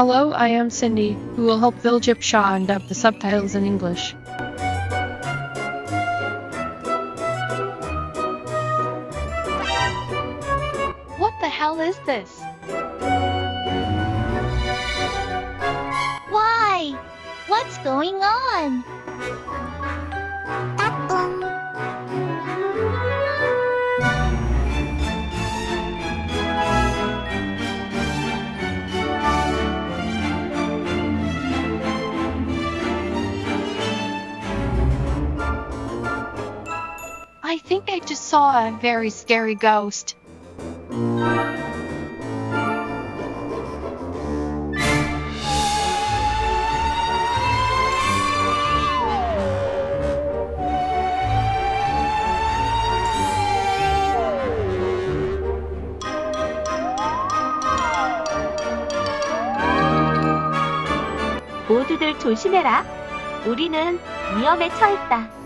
Hello, I am Cindy, who will help Viljip Shah dub the subtitles in English. What the hell is this? Why? What's going on? I just saw a very scary ghost. 모두들 조심해라. 우리는 위험에 처했다.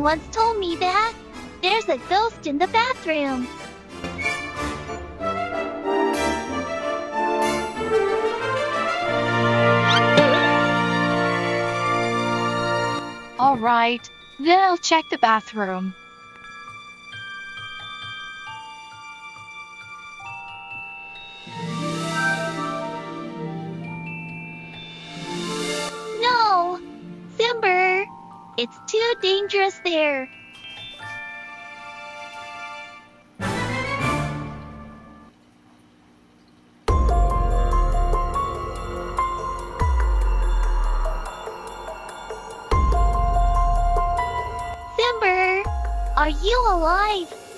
Once told me that there's a ghost in the bathroom. Alright, then I'll check the bathroom. It's too dangerous there. Are you alive?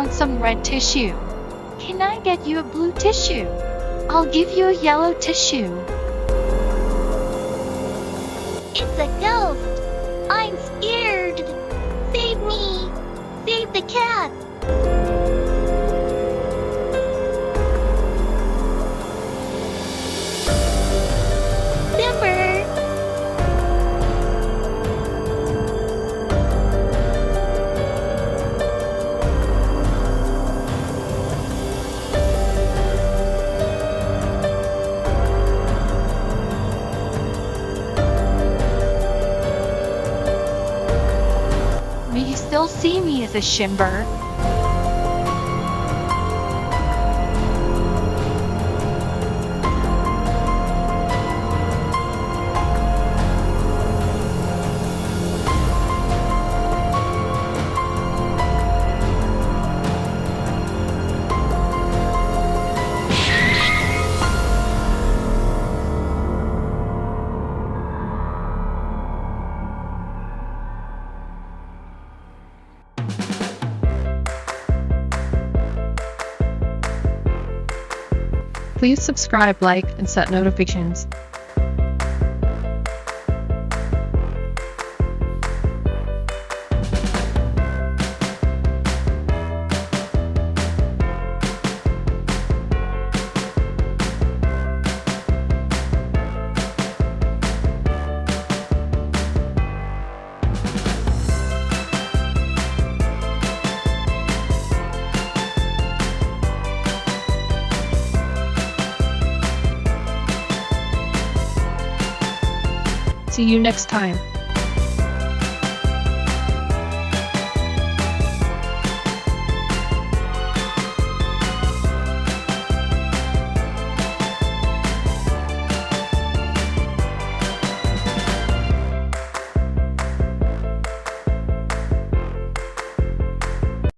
Want some red tissue? Can I get you a blue tissue? I'll give you a yellow tissue. It's a ghost! I'm scared! Save me! Save the cat! See me as a shimber? Please subscribe, like, and set notifications. See you next time.